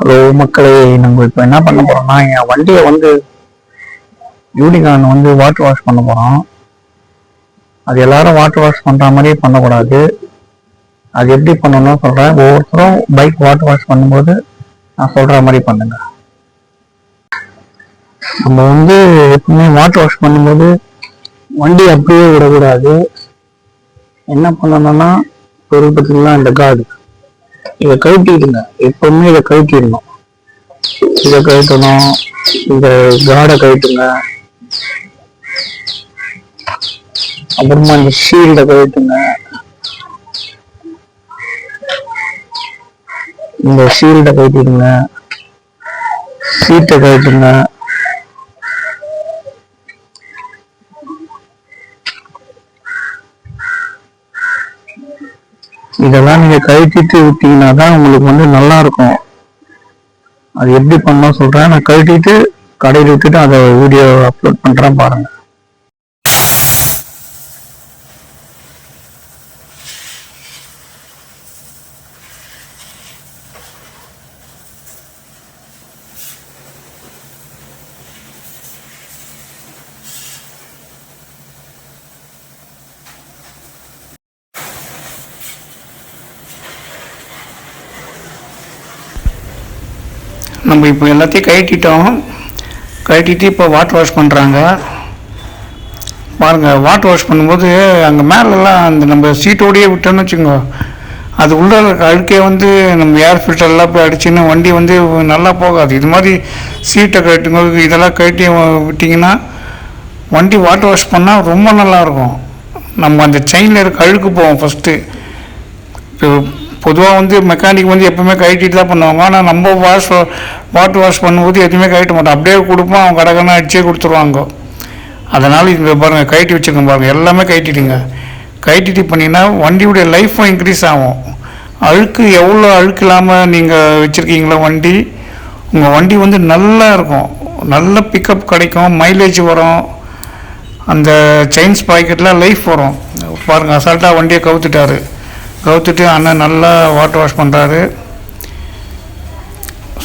Hello மக்களே நம்ம இப்போ என்ன பண்ண போறோம்னா என் வண்டியை வந்து யூனிகான் வந்து வாட்டர் வாஷ் பண்ண போறோம். அது எல்லாரும் வாட்டர் வாஷ் பண்ற மாதிரி பண்ணக்கூடாது. அது எப்படி பண்ணணும்னு சொல்றேன். ஒவ்வொருத்தரும் பைக் வாட்டர் வாஷ் பண்ணும்போது நான் சொல்ற மாதிரி பண்ணுங்க. நம்ம வந்து எப்பவுமே வாட்டர் வாஷ் பண்ணும்போது வண்டி அப்படியே விடக்கூடாது. என்ன பண்ணணும்னா ஒரு பார்த்தீங்களா இந்த கார்டு இதை கழட்டிடுங்க. எப்பவுமே இதை கழட்டிடணும். இதை கழட்டணும். இந்த காடை கழட்டுங்க. அப்புறமா இந்த ஷீல்டை கழட்டுங்க. இந்த ஷீல்டை கழட்டிடுங்க. சீட்டை கழட்டுங்க. இதெல்லாம் நீங்க கழட்டிட்டு விட்டீங்கன்னா தான் உங்களுக்கு வந்து நல்லா இருக்கும் அது எப்படி பண்ணணும் சொல்றேன். நான் கழட்டிட்டு கடையில் விட்டுட்டு அதை வீடியோ அப்லோட் பண்றேன் பாருங்க. நம்ம இப்போ எல்லாத்தையும் கழட்டிட்டோம். கழட்டிட்டு இப்போ வாட்டர் வாஷ் பண்ணுறாங்க பாருங்கள் வாட்டர் வாஷ் பண்ணும்போது அங்கே மேலெல்லாம் அந்த நம்ம சீட்டோடையே விட்டோம்னு வச்சுக்கோங்க. அது உள்ள அழுக்கே வந்து நம்ம ஏர் ஃபில்டர்லாம் போய் அடிச்சுன்னு வண்டி வந்து நல்லா போகாது. இது மாதிரி சீட்டை கழட்டுங்க இதெல்லாம் கழட்டி விட்டிங்கன்னா வண்டி வாட்டர் வாஷ் பண்ணால் ரொம்ப நல்லாயிருக்கும் நம்ம அந்த செயினில் இருக்க அழுக்கு போவோம் ஃபஸ்ட்டு இப்போ பொதுவாக வந்து மெக்கானிக் வந்து எப்பவுமே கழட்டிட்டு தான் பண்ணுவாங்க. ஆனால் நம்ம வாஷ் வாட்டர் வாஷ் பண்ணும்போது எதுவுமே கழட்ட மாட்டோம் அப்படியே கொடுப்போம் அவங்க கடகனா அடிச்சே கொடுத்துருவாங்க. அதனால் இந்த பாருங்கள் கழட்டி வச்சுருக்கோம் பாருங்கள் எல்லாமே கழட்டிடுங்க கழட்டிட்டு பண்ணிங்கன்னா வண்டியுடைய லைஃப்பும் இன்க்ரீஸ் ஆகும். அழுக்கு எவ்வளோ அழுக்கு இல்லாமல் நீங்கள் வச்சுருக்கீங்களோ வண்டி உங்கள் வண்டி வந்து நல்லா இருக்கும். நல்ல பிக்கப் கிடைக்கும் மைலேஜ் வரும். அந்த செயின்ஸ் பாக்கெட்டில் லைஃப் வரும். பாருங்கள் அசால்ட்டாக வண்டியை கவுத்துட்டாரு. கவுத்துட்டு அண்ணன் நல்லா வாட்டர் வாஷ் பண்ணுறாரு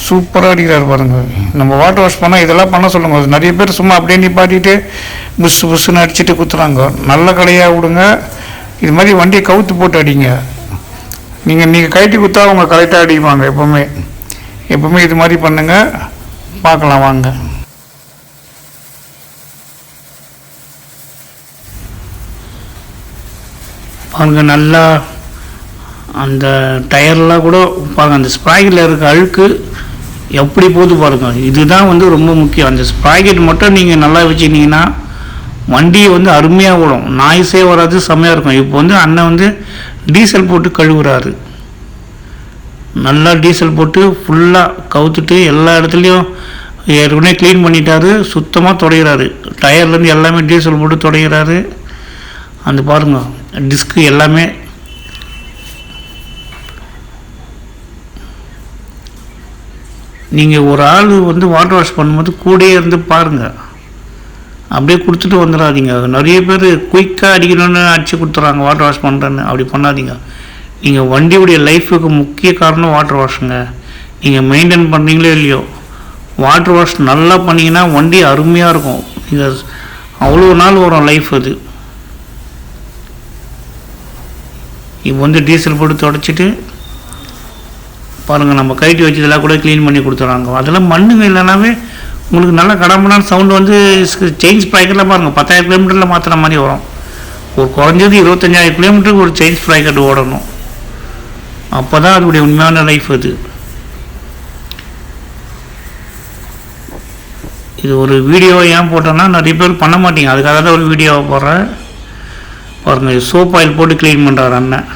சூப்பராக அடிக்கிறார் பாருங்கள் நம்ம வாட்டர் வாஷ் பண்ணால் இதெல்லாம் பண்ண சொல்லுங்கள் நிறைய பேர் சும்மா அப்படியே நிப்பாட்டிட்டு புஸ் புஷ்ஷுன்னு அடிச்சுட்டு குத்துறாங்க. நல்ல கடையாக விடுங்க. இது மாதிரி வண்டியை கவுத்து போட்டு அடிங்க. நீங்கள் நீங்கள் கழட்டி குத்தா அவங்க கரெக்டாக அடிப்பாங்க எப்போவுமே. எப்போவுமே இது மாதிரி பண்ணுங்கள் பார்க்கலாம் வாங்க. அவங்க நல்லா அந்த டயர்லாம் கூட பாருங்க அந்த ஸ்ப்ராக்கெட்டில் இருக்க அழுக்கு எப்படி போகுது பாருங்க. இதுதான் வந்து ரொம்ப முக்கியம். அந்த ஸ்ப்ராக்கெட் மட்டும் நீங்கள் நல்லா வச்சுருந்தீங்கன்னா வண்டியை வந்து அருமையாக ஓடும். நாய்ஸே வராது செம்மையாக இருக்கும். இப்போ வந்து அண்ணன் வந்து டீசல் போட்டு கழுவுறாரு. நல்லா டீசல் போட்டு ஃபுல்லாக கவுத்துட்டு எல்லா இடத்துலையும் ஏற்கனவே க்ளீன் பண்ணிட்டாரு. சுத்தமாக துடைகிறாரு டயர்லேருந்து எல்லாமே டீசல் போட்டு துடைகிறாரு அந்த பாருங்க டிஸ்க்கு எல்லாமே நீங்கள் ஒரு ஆள் வந்து வாட்டர் வாஷ் பண்ணும்போது கூடயே இருந்து பாருங்கள் அப்படியே கொடுத்துட்டு வந்துடாதீங்க நிறைய பேர் குயிக்காக அடிக்கணும்னு அடித்து கொடுத்துறாங்க வாட்டர் வாஷ் பண்ணுறேன்னு அப்படி பண்ணாதீங்க. நீங்கள் வண்டியுடைய லைஃபுக்கு முக்கிய காரணம் வாட்டர் வாஷுங்க. நீங்கள் மெயின்டைன் பண்ணுறீங்களோ இல்லையோ வாட்டர் வாஷ் நல்லா பண்ணிங்கன்னா வண்டி அருமையாக இருக்கும். நீங்கள் அவ்வளோ நாள் வரும் லைஃப் அது. இப்போ வந்து டீசல் போட்டு தொடச்சிட்டு பாருங்கள் நம்ம கைட்டி வச்சதெல்லாம் கூட க்ளீன் பண்ணி கொடுத்துட்றாங்க அதெல்லாம் மண்ணுங்க இல்லைனாவே உங்களுக்கு நல்ல கடம்படான சவுண்டு வந்து செயின் ஸ்ப்ரைக்கரில் பாருங்கள் பத்தாயிரம் கிலோமீட்டரில் மாற்றுற மாதிரி வரும். ஒரு குறைஞ்சது இருபத்தஞ்சாயிரம் கிலோமீட்டருக்கு ஒரு செயின் ஸ்ப்ரைக்கர் ஓடணும். அப்போ தான் அதனுடைய உண்மையான லைஃப் அது. இது ஒரு வீடியோ ஏன் போட்டோன்னா நிறைய பேர் பண்ண மாட்டேங்க. அதுக்காக தான் ஒரு வீடியோவை போடுறேன். பாருங்கள் சோப் ஆயில் போட்டு க்ளீன் பண்ணுறாரு அண்ணன்.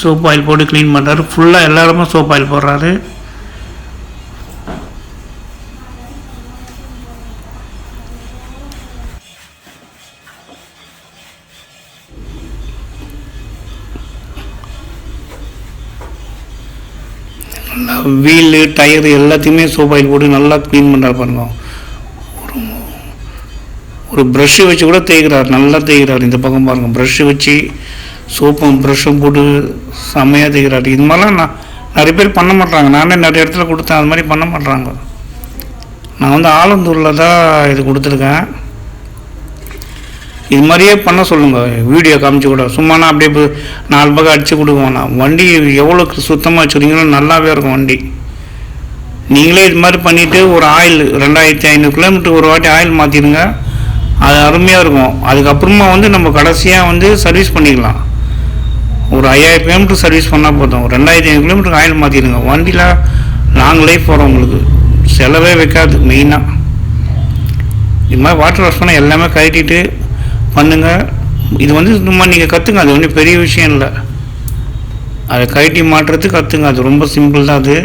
சோப் ஆயில் போட்டு க்ளீன் பண்ணுறாரு ஃபுல்லாக எல்லா இடமும் சோப் ஆயில் போடுறாரு. வீலு டயரு எல்லாத்தையுமே சோப் ஆயில் போட்டு நல்லா க்ளீன் பண்ணுறாரு பாருங்க. ஒரு ஒரு ப்ரஷ்ஷு வச்சு கூட தேய்க்கிறார். நல்லா தேய்க்கிறார். இந்த பக்கம் பாருங்கள் ப்ரஷ்ஷு வச்சு சோப்பும் ப்ரஷ்ஷும் போட்டு செம்மையாக தேய்க்கிறார். இது மாதிரிலாம் நான் நிறைய பேர் பண்ண மாட்றாங்க. நானே நிறைய இடத்துல கொடுத்தேன். அது மாதிரி பண்ண மாட்றாங்க. நான் வந்து ஆலந்தூரில் தான் இது கொடுத்துருக்கேன். இது மாதிரியே பண்ண சொல்லுங்கள் வீடியோ காமிச்சு கூட. சும்மானா அப்படியே நாலு பக்கம் அடித்து கொடுக்குவோம் நான் வண்டி எவ்வளோ சுத்தமாக வச்சுருக்கீங்களோ நல்லாவே இருக்கும் வண்டி. நீங்களே இது மாதிரி பண்ணிவிட்டு ஒரு ஆயில் ரெண்டாயிரத்தி ஐநூறு கிலோமீட்டர் ஒரு வாட்டி ஆயில் மாற்றிடுங்க அது அருமையாக இருக்கும். அதுக்கப்புறமா வந்து நம்ம கடைசியாக வந்து சர்வீஸ் பண்ணிக்கலாம். ஒரு ஐயாயிரம் கிலோமீட்டர் சர்வீஸ் பண்ணால் போதும். ரெண்டாயிரத்தி ஐநூறு கிலோமீட்டருக்கு ஆயில் மாற்றிடுங்க வண்டியில் லாங் லைஃப் வரும் உங்களுக்கு. செலவே வைக்காது மெயினாக இது மாதிரி வாட்டர் வாஷ் பண்ண எல்லாமே கழட்டிட்டு பண்ணுங்கள் இது வந்து சும்மா நீங்கள் கற்றுங்க அது ஒன்றும் பெரிய விஷயம் இல்லை. அதை கழட்டி மாட்டுறது கற்றுங்க அது ரொம்ப சிம்பிள் தான் அது.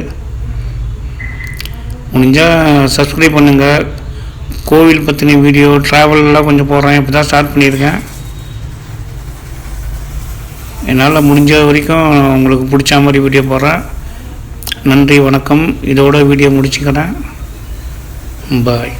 முடிஞ்சால் சப்ஸ்கிரைப் பண்ணுங்கள் கோவில் பற்றின வீடியோ ட்ராவல்லாம் கொஞ்சம் போடுறேன். இப்போ தான் ஸ்டார்ட் பண்ணியிருக்கேன். என்னால் முடிஞ்ச வரைக்கும் உங்களுக்கு பிடிச்ச மாதிரி வீடியோ போடுறேன். நன்றி வணக்கம். இதோட வீடியோ முடிச்சுக்கிறேன். பாய்